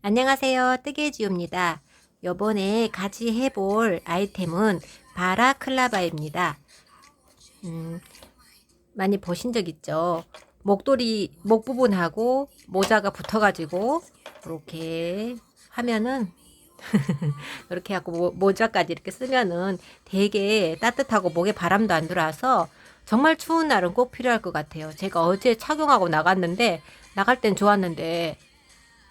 안녕하세요. 뜨개지우입니다. 요번에 같이 해볼 아이템은 바라클라바입니다. 음, 많이 보신 적 있죠? 목도리, 목 부분하고 모자가 붙어 가지고, 이렇게 하면은, 이렇게 하고 모, 모자까지 이렇게 쓰면은 되게 따뜻하고 목에 바람도 안 들어와서 정말 추운 날은 꼭 필요할 것 같아요. 제가 어제 착용하고 나갔는데, 나갈 땐 좋았는데,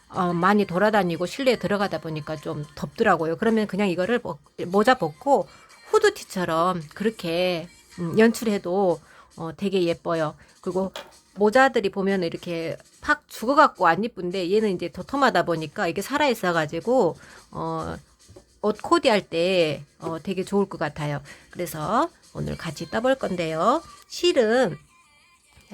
어, 많이 돌아다니고 실내에 들어가다 보니까 좀 덥더라고요. 그러면 그냥 이거를 벗- 모자 벗고 후드티처럼 그렇게 음, 연출해도 어, 되게 예뻐요. 그리고 모자들이 보면 이렇게 팍 죽어갖고 안 이쁜데 얘는 이제 도톰하다 보니까 이게 살아있어가지고 어, 옷 코디 할 때 어, 되게 좋을 것 같아요. 그래서 오늘 같이 떠볼 건데요. 실은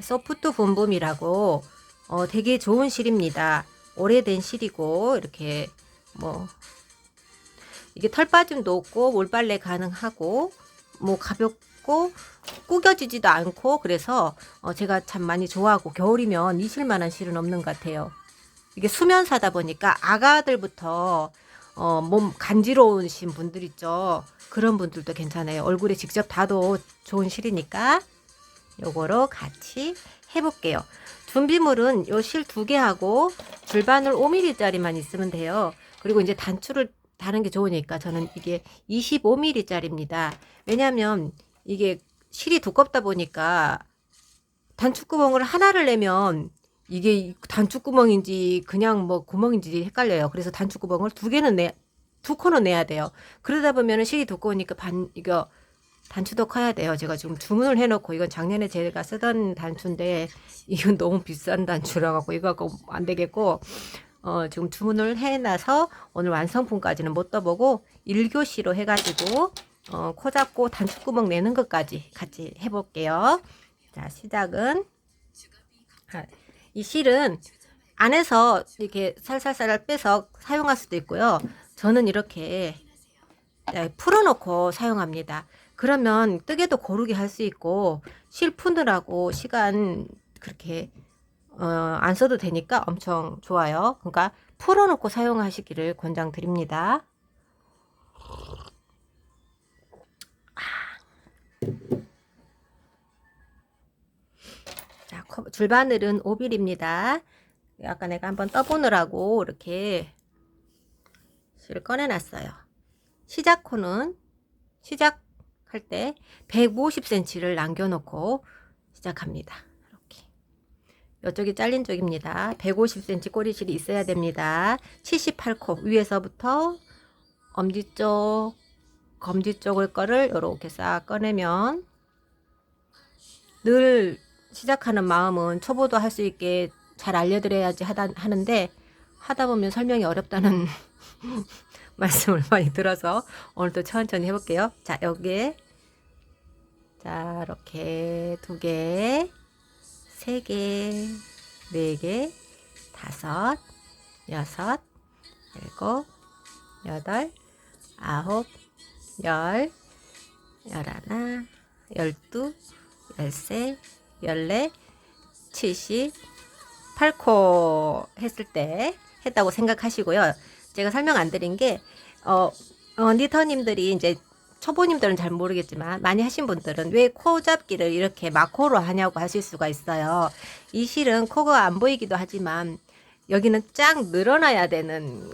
소프트 붐붐이라고 어, 되게 좋은 실입니다. 오래된 실이고 이렇게 뭐 이게 털 빠짐도 없고 몰빨래 가능하고 뭐 가볍고 구겨지지도 않고 그래서 어 제가 참 많이 좋아하고 겨울이면 이 실만한 실은 없는 것 같아요. 이게 수면사다 보니까 아가들부터 어 몸 간지러우신 분들 있죠. 그런 분들도 괜찮아요. 얼굴에 직접 닿아도 좋은 실이니까 요거로 같이 해볼게요. 준비물은 요 실 두 개 하고 줄바늘 5mm짜리만 있으면 돼요. 그리고 이제 단추를 다는 게 좋으니까 저는 이게 25mm짜리입니다. 왜냐하면 이게 실이 두껍다 보니까 단추구멍을 하나를 내면 이게 단추구멍인지 그냥 뭐 구멍인지 헷갈려요. 그래서 단추구멍을 두 개는 내, 두 코는 내야 돼요. 그러다 보면 실이 두꺼우니까 반, 이거 단추도 커야 돼요. 제가 지금 주문을 해놓고 이건 작년에 제가 쓰던 단추인데 이건 너무 비싼 단추라 갖고 이거 갖고 안 되겠고 어 지금 주문을 해놔서 오늘 완성품까지는 못 떠보고 1교시로 해가지고 어, 코 잡고 단추구멍 내는 것까지 같이 해볼게요. 자 시작은 아, 이 실은 안에서 이렇게 살살살 빼서 사용할 수도 있고요. 저는 이렇게 네, 풀어놓고 사용합니다. 그러면 뜨개도 고르게 할 수 있고 실 푸느라고 시간 그렇게 어, 안 써도 되니까 엄청 좋아요. 그러니까 풀어놓고 사용하시기를 권장드립니다. 자, 코- 줄바늘은 5mm입니다. 아까 내가 한번 떠보느라고 이렇게 실을 꺼내놨어요. 시작 코는 시작 할 때 150cm를 남겨놓고 시작합니다. 이렇게. 이쪽이 잘린 쪽입니다. 150cm 꼬리실이 있어야 됩니다. 78코 위에서부터 엄지 쪽, 검지 쪽을 거를 이렇게 싹 꺼내면 늘 시작하는 마음은 초보도 할 수 있게 잘 알려드려야지 하다, 하는데 하다 보면 설명이 어렵다는 말씀을 많이 들어서 오늘도 천천히 해볼게요. 자, 여기에 자, 이렇게 두 개, 세 개, 네 개, 다섯, 여섯, 일곱, 여덟, 아홉, 열, 열하나, 열두, 열세, 열네, 칠십, 팔코 했을 때 했다고 생각하시고요. 제가 설명 안 드린 게, 어, 어, 니터님들이 이제 초보님들은 잘 모르겠지만 많이 하신 분들은 왜 코 잡기를 이렇게 마코로 하냐고 하실 수가 있어요. 이 실은 코가 안 보이기도 하지만 여기는 쫙 늘어나야 되는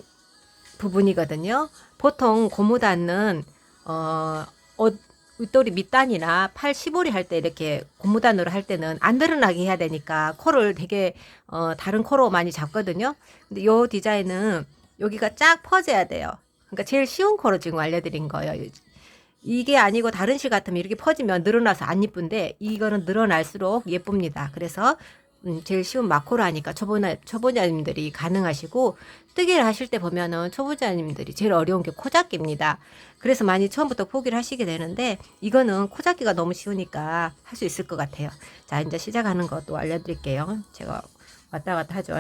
부분이거든요. 보통 고무 닫는 어, 옷 윗도리 밑단이나 팔 시보리 할 때 이렇게 고무단으로 할 때는 안 드러나게 해야 되니까 코를 되게 어, 다른 코로 많이 잡거든요. 근데 요 디자인은 여기가 쫙 퍼져야 돼요. 그러니까 제일 쉬운 코로 지금 알려드린 거예요. 이게 아니고 다른 실 같으면 이렇게 퍼지면 늘어나서 안 이쁜데 이거는 늘어날수록 예쁩니다. 그래서 음, 제일 쉬운 마코로 하니까 초보자, 초보자님들이 가능하시고 뜨개를 하실 때 보면은 초보자님들이 제일 어려운 게 코잡기입니다. 그래서 많이 처음부터 포기를 하시게 되는데 이거는 코잡기가 너무 쉬우니까 할 수 있을 것 같아요. 자 이제 시작하는 것도 알려드릴게요. 제가 왔다 갔다 하죠.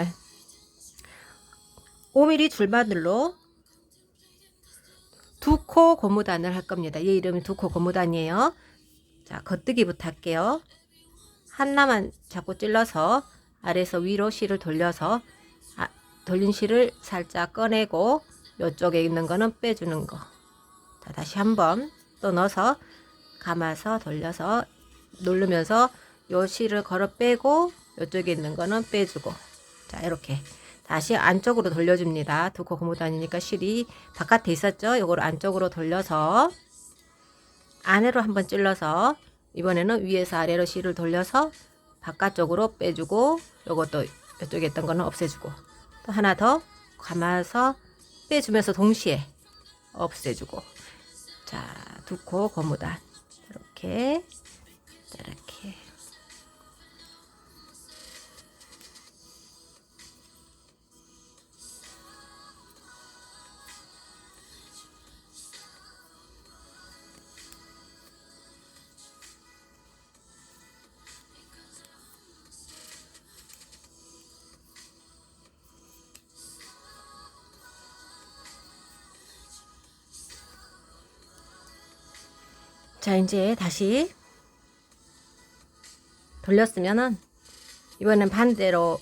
5mm 줄바늘로 두 코 고무단을 할 겁니다. 얘 이름이 두 코 고무단이에요. 자, 겉뜨기부터 할게요. 하나만 잡고 찔러서 아래에서 위로 실을 돌려서 아, 돌린 실을 살짝 꺼내고 이쪽에 있는 거는 빼주는 거. 자, 다시 한번 또 넣어서 감아서 돌려서 누르면서 요 실을 걸어 빼고 이쪽에 있는 거는 빼주고 자 이렇게 다시 안쪽으로 돌려줍니다. 두코 고무 다니니까 실이 바깥에 있었죠? 요거를 안쪽으로 돌려서 안으로 한번 찔러서 이번에는 위에서 아래로 실을 돌려서 바깥쪽으로 빼주고 요것도 이쪽에 있던 거는 없애주고 또 하나 더 감아서 빼주면서 동시에 없애주고 자 두코 고무단 이렇게 이렇 자, 이제 다시 돌렸으면은 이번엔 반대로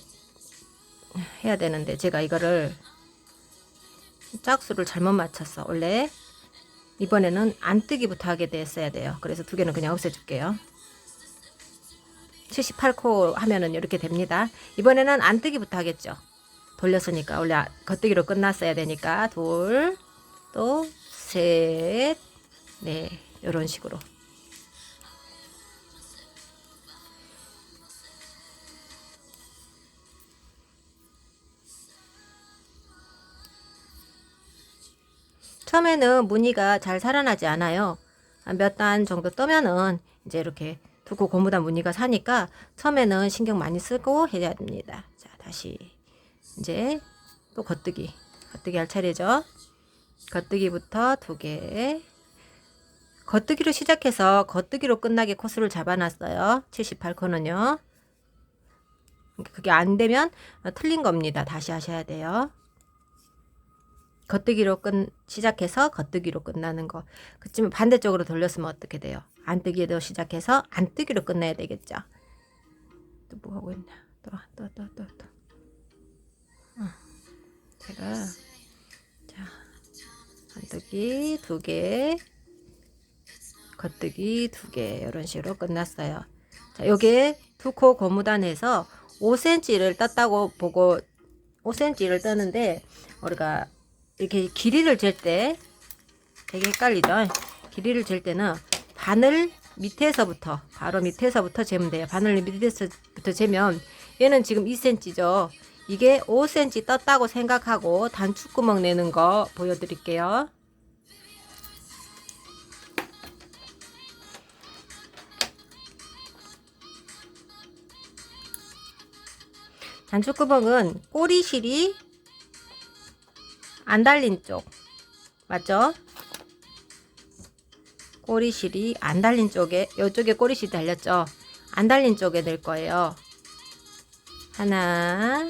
해야 되는데 제가 이거를 짝수를 잘못 맞췄어. 원래 이번에는 안 뜨기부터 하게 됐어야 돼요. 그래서 두 개는 그냥 없애줄게요. 78코 하면은 이렇게 됩니다. 이번에는 안 뜨기부터 하겠죠. 돌렸으니까 원래 겉뜨기로 끝났어야 되니까 둘, 또 셋, 네, 이런 식으로. 처음에는 무늬가 잘 살아나지 않아요. 몇 단 정도 떠면은 이제 이렇게 두고 고무단 무늬가 사니까 처음에는 신경 많이 쓰고 해야 됩니다. 자, 다시 이제 또 겉뜨기. 겉뜨기 할 차례죠. 겉뜨기부터 두 개. 겉뜨기로 시작해서 겉뜨기로 끝나게 코스를 잡아놨어요. 78코는요. 그게 안 되면 틀린 겁니다. 다시 하셔야 돼요. 겉뜨기로 끝 시작해서 겉뜨기로 끝나는 거. 그치만 반대쪽으로 돌렸으면 어떻게 돼요? 안뜨기로 시작해서 안뜨기로 끝내야 되겠죠. 또 뭐 하고 있나? 또 또 또 또 또. 어. 제가 자 안뜨기 두 개, 겉뜨기 두 개 이런 식으로 끝났어요. 자, 요게 두 코 고무단에서 5cm를 떴다고 보고 5cm를 떠는데 우리가 이렇게 길이를 잴 때 되게 헷갈리죠. 길이를 잴 때는 바늘 밑에서부터 바로 밑에서부터 재면 돼요. 바늘 밑에서부터 재면 얘는 지금 2cm죠. 이게 5cm 떴다고 생각하고 단축구멍 내는 거 보여드릴게요. 단축구멍은 꼬리실이 안 달린 쪽 맞죠? 꼬리실이 안 달린 쪽에 이쪽에 꼬리실 달렸죠? 안 달린 쪽에 넣을 거예요. 하나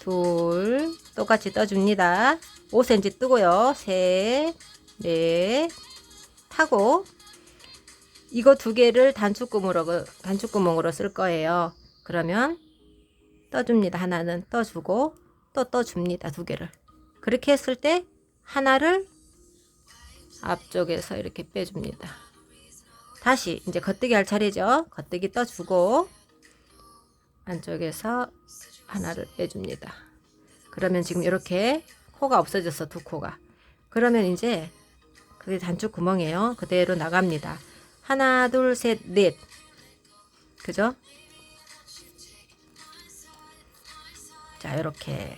둘 똑같이 떠줍니다. 5cm 뜨고요. 셋, 넷 타고 이거 두 개를 단축구멍으로 단축구멍으로 쓸 거예요. 그러면 떠줍니다. 하나는 떠주고 또 떠줍니다. 두 개를. 그렇게 했을 때 하나를 앞쪽에서 이렇게 빼줍니다. 다시 이제 겉뜨기 할 차례죠. 겉뜨기 떠주고 안쪽에서 하나를 빼줍니다. 그러면 지금 이렇게 코가 없어졌어 두 코가. 그러면 이제 그게 단축 구멍이에요. 그대로 나갑니다. 하나 둘 셋 넷 그죠? 자 이렇게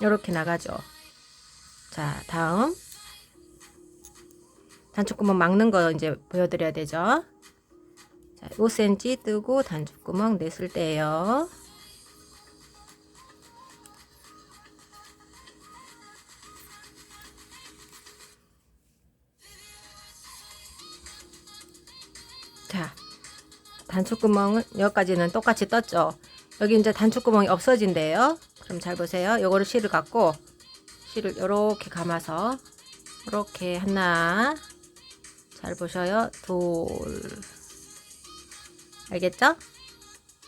이렇게 나가죠. 자, 다음 단축구멍 막는 거 이제 보여드려야 되죠. 자, 5cm 뜨고 단축구멍 냈을 때예요. 단축구멍은 여기까지는 똑같이 떴죠. 여기 이제 단축구멍이 없어진대요. 그럼 잘 보세요. 요거를 실을 갖고 실을 이렇게 감아서 이렇게 하나 잘 보셔요. 둘 알겠죠?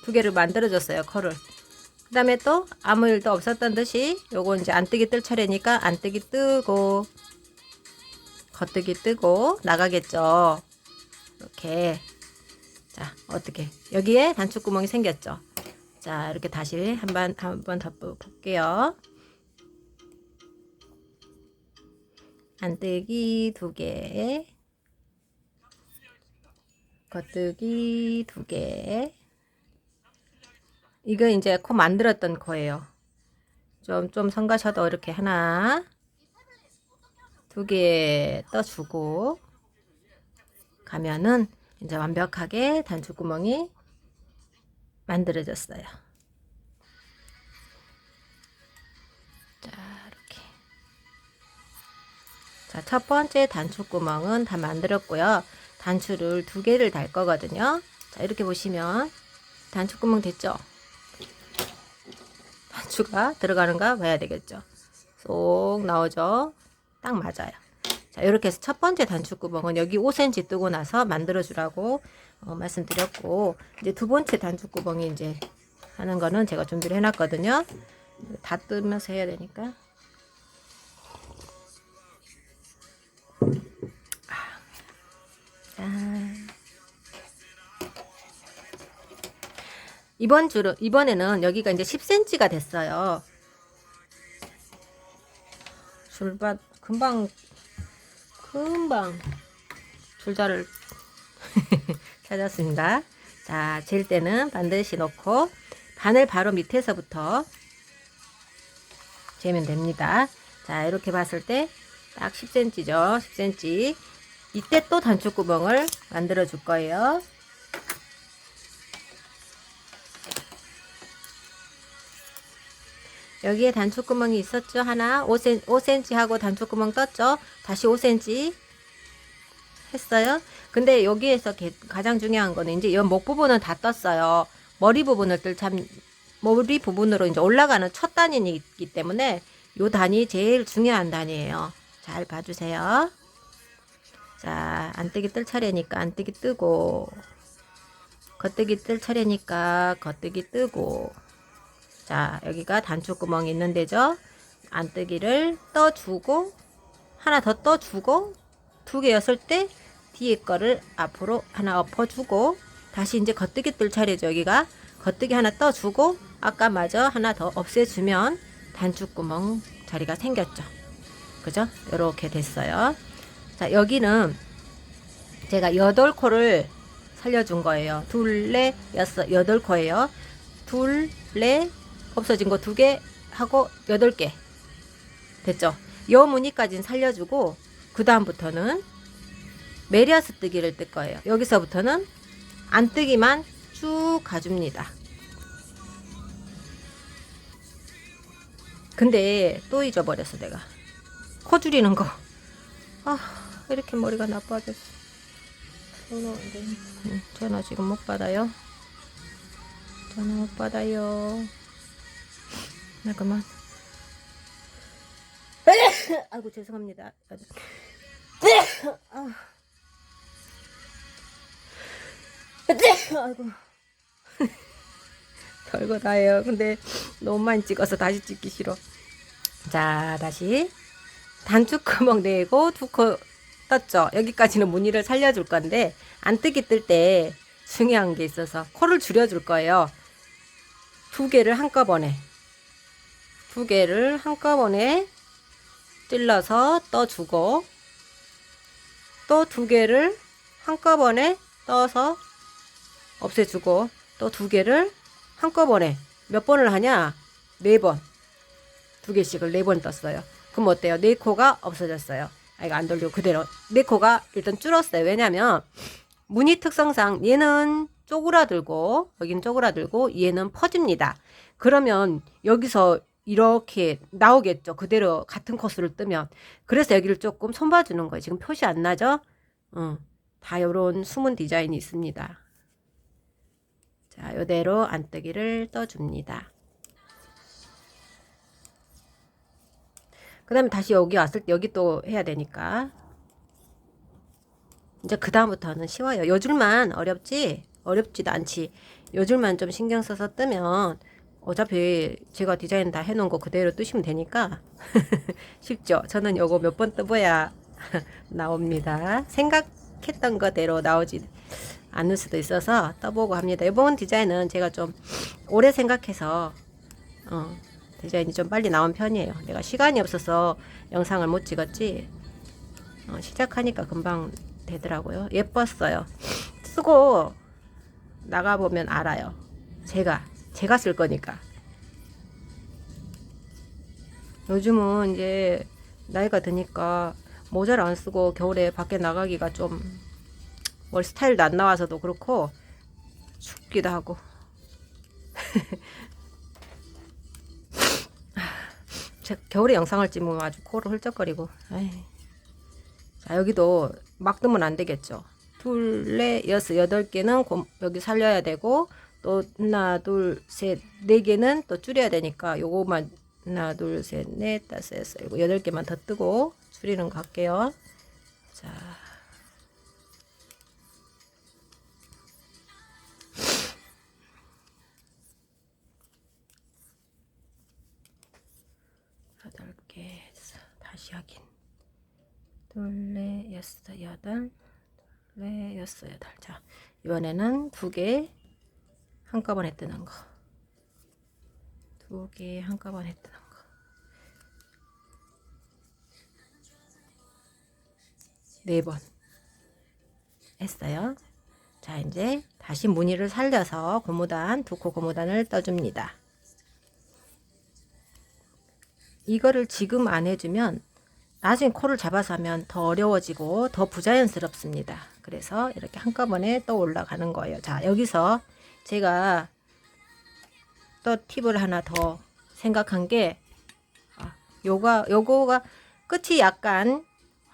두 개를 만들어줬어요, 컬을. 그 다음에 또 아무 일도 없었던 듯이 요거 이제 안뜨기 뜰 차례니까 안뜨기 뜨고 겉뜨기 뜨고 나가겠죠. 이렇게. 자, 어떻게. 여기에 단축구멍이 생겼죠. 자, 이렇게 다시 한번, 한번 더 볼게요. 안뜨기 두 개. 겉뜨기 두 개. 이거 이제 코 만들었던 거예요. 좀, 좀 성가셔도 이렇게 하나, 두 개 떠주고, 가면은 이제 완벽하게 단추구멍이 만들어졌어요. 자, 이렇게. 자, 첫 번째 단추구멍은 다 만들었고요. 단추를 두 개를 달 거거든요. 자, 이렇게 보시면 단추구멍 됐죠? 단추가 들어가는가 봐야 되겠죠. 쏙 나오죠? 딱 맞아요. 자, 이렇게 해서 첫 번째 단추구멍은 여기 5cm 뜨고 나서 만들어 주라고 어, 말씀드렸고, 이제 두 번째 단추구멍이 이제 하는 거는 제가 준비를 해놨거든요. 다 뜨면서 해야 되니까. 자. 이번 줄은 이번에는 여기가 이제 10cm가 됐어요. 줄밭 금방 금방 줄자를 찾았습니다. 자, 잴 때는 반드시 넣고 바늘 바로 밑에서부터 재면 됩니다. 자, 이렇게 봤을 때 딱 10cm죠. 10cm. 이때 또 단축구멍을 만들어 줄 거예요. 여기에 단축구멍이 있었죠. 하나 5cm, 5cm 하고 단축구멍 떴죠. 다시 5cm 했어요. 근데 여기에서 게- 가장 중요한 거는 이제 이목 부분은 다 떴어요. 머리 부분을 뜰참 머리 부분으로 이제 올라가는 첫 단위이기 때문에 요 단위 제일 중요한 단위예요. 잘 봐주세요. 자, 안뜨기 뜰 차례니까 안뜨기 뜨고 겉뜨기 뜰 차례니까 겉뜨기 뜨고 자, 여기가 단추구멍이 있는 데죠. 안뜨기를 떠주고 하나 더 떠주고 두 개였을 때 뒤에 거를 앞으로 하나 엎어주고 다시 이제 겉뜨기 뜰 차례죠. 여기가 겉뜨기 하나 떠주고 아까 마저 하나 더 없애주면 단추구멍 자리가 생겼죠. 그죠? 이렇게 됐어요. 자, 여기는 제가 여덟 코를 살려준 거예요. 둘, 넷, 여섯, 여덟 코예요. 둘, 넷, 없어진 거 두 개 하고 여덟 개 됐죠. 여 무늬까지는 살려주고 그 다음부터는 메리아스 뜨기를 뜰 거예요. 여기서부터는 안 뜨기만 쭉 가줍니다. 근데 또 잊어버렸어 내가 코 줄이는 거. 아 이렇게 머리가 나빠졌어. 전화 지금 못 받아요. 전화 못 받아요. 잠깐만. 아이고 죄송합니다. 아이고. 별거 다예요. 근데 너무 많이 찍어서 다시 찍기 싫어. 자, 다시 단추구멍 내고 두코 떴죠. 여기까지는 무늬를 살려줄 건데 안 뜨기 뜰 때 중요한 게 있어서 코를 줄여줄 거예요. 두 개를 한꺼번에 두 개를 한꺼번에 찔러서 떠주고 또 두 개를 한꺼번에 떠서 없애주고 또 두 개를 한꺼번에 몇 번을 하냐? 네 번. 두 개씩을 네 번 떴어요. 그럼 어때요? 네 코가 없어졌어요. 아, 이거 안 돌리고 그대로. 네 코가 일단 줄었어요. 왜냐면 무늬 특성상 얘는 쪼그라들고 여기는 쪼그라들고 얘는 퍼집니다. 그러면 여기서 이렇게 나오겠죠. 그대로 같은 코스를 뜨면. 그래서 여기를 조금 손봐주는 거예요. 지금 표시 안 나죠? 어, 다 요런 숨은 디자인이 있습니다. 자, 요대로 안뜨기를 떠줍니다. 그 다음에 다시 여기 왔을 때 여기 또 해야 되니까. 이제 그 다음부터는 쉬워요. 요 줄만 어렵지? 어렵지도 않지. 요즘만 좀 신경 써서 뜨면 어차피 제가 디자인 다 해놓은 거 그대로 뜨시면 되니까 쉽죠. 저는 요거 몇 번 떠봐야 나옵니다. 생각했던 거대로 나오지 않을 수도 있어서 떠보고 합니다. 이번 디자인은 제가 좀 오래 생각해서 어, 디자인이 좀 빨리 나온 편이에요. 내가 시간이 없어서 영상을 못 찍었지. 어, 시작하니까 금방 되더라고요. 예뻤어요. 쓰고 나가보면 알아요. 제가, 제가 쓸 거니까. 요즘은 이제 나이가 드니까 모자를 안 쓰고 겨울에 밖에 나가기가 좀뭘 스타일도 안 나와서도 그렇고 춥기도 하고 제 겨울에 영상을 찍으면 아주 코를 훌쩍거리고 에이. 자 여기도 막 뜨면 안 되겠죠 둘, 넷, 여섯, 여덟 개는 고- 여기 살려야 되고 또 하나, 둘, 셋, 네 개는 또 줄여야 되니까 요거만 하나, 둘, 셋, 넷, 다섯, 여섯, 일곱, 여덟 개만 더 뜨고 줄이는 거 할게요. 자. 여덟 개, 다시 확인. 둘, 넷, 여섯, 여덟, 네, 여섯, 여덟. 자, 이번에는 두개 한꺼번에 뜨는 거. 두 개 한꺼번에 뜨는 거. 네 번 했어요. 자, 이제 다시 무늬를 살려서 고무단, 두 코 고무단을 떠줍니다. 이거를 지금 안 해주면 나중에 코를 잡아서 하면 더 어려워지고 더 부자연스럽습니다. 그래서 이렇게 한꺼번에 또 올라가는 거예요. 자, 여기서 제가 또 팁을 하나 더 생각한 게 아, 요가 요거가 끝이 약간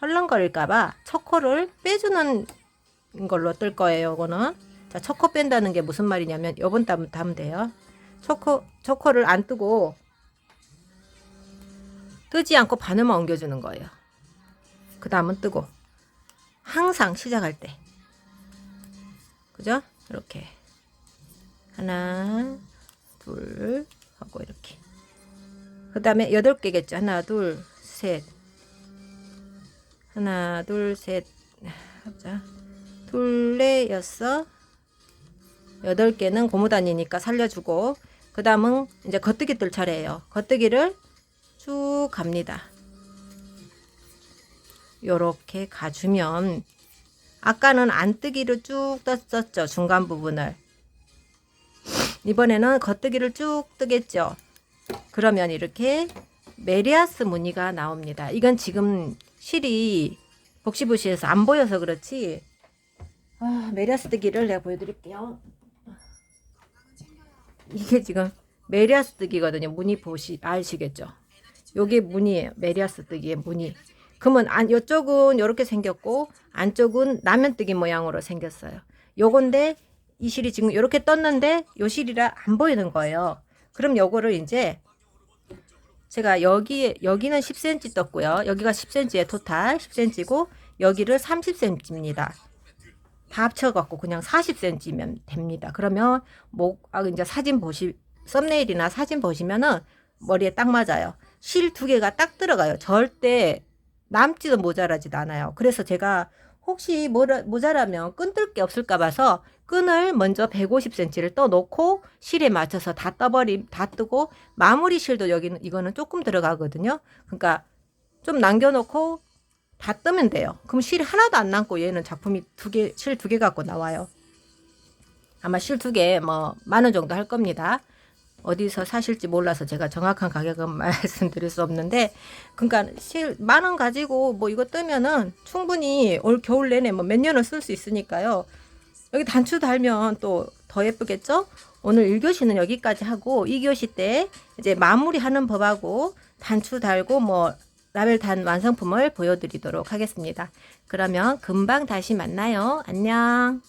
헐렁거릴까봐 첫 코를 빼주는 걸로 뜰 거예요. 요거는 자, 첫코 뺀다는 게 무슨 말이냐면 요번 달부터 하면 돼요. 초코 초코를 안 뜨고 뜨지 않고 반으만 옮겨주는 거예요. 그 다음은 뜨고 항상 시작할 때 그죠? 이렇게 하나 둘 하고 이렇게. 그 다음에 여덟 개겠죠. 하나 둘 셋. 하나 둘셋. 하자. 둘 넷 여섯. 여덟 개는 고무단이니까 살려주고. 그 다음은 이제 겉뜨기 뜰 차례예요. 겉뜨기를 쭉 갑니다. 요렇게 가주면 아까는 안뜨기를 쭉 떴었죠. 중간 부분을. 이번에는 겉뜨기를 쭉 뜨겠죠. 그러면 이렇게 메리아스 무늬가 나옵니다. 이건 지금 실이 복시부시에서 안 보여서 그렇지. 아, 메리아스 뜨기를 내가 보여드릴게요. 이게 지금 메리아스 뜨기거든요. 무늬 보시 아시겠죠? 요게 무늬예요. 메리아스 뜨기의 무늬. 그러면 안 이쪽은 이렇게 생겼고 안쪽은 라면 뜨기 모양으로 생겼어요. 요건데 이 실이 지금 이렇게 떴는데 요 실이라 안 보이는 거예요. 그럼 요거를 이제 제가 여기 여기는 10cm 떴고요. 여기가 10cm에 토탈 10cm고 여기를 30cm입니다. 다 합쳐갖고 그냥 40cm면 됩니다. 그러면 목, 아, 이제 사진 보시, 썸네일이나 사진 보시면은 머리에 딱 맞아요. 실 두 개가 딱 들어가요. 절대 남지도 모자라지도 않아요. 그래서 제가 혹시 모라, 모자라면 끈뜰게 없을까 봐서 끈을 먼저 150cm를 떠 놓고 실에 맞춰서 다 떠버림, 다 뜨고 마무리 실도 여기는 이거는 조금 들어가거든요. 그러니까 좀 남겨놓고 다 뜨면 돼요. 그럼 실 하나도 안 남고 얘는 작품이 두 개, 실 두 개 갖고 나와요. 아마 실 두 개 뭐 만 원 정도 할 겁니다. 어디서 사실지 몰라서 제가 정확한 가격은 말씀드릴 수 없는데 그러니까 실 만 원 가지고 뭐 이거 뜨면은 충분히 올 겨울 내내 뭐 몇 년을 쓸 수 있으니까요. 여기 단추 달면 또 더 예쁘겠죠? 오늘 1교시는 여기까지 하고 2교시 때 이제 마무리하는 법하고 단추 달고 뭐 라벨 단 완성품을 보여드리도록 하겠습니다. 그러면 금방 다시 만나요. 안녕.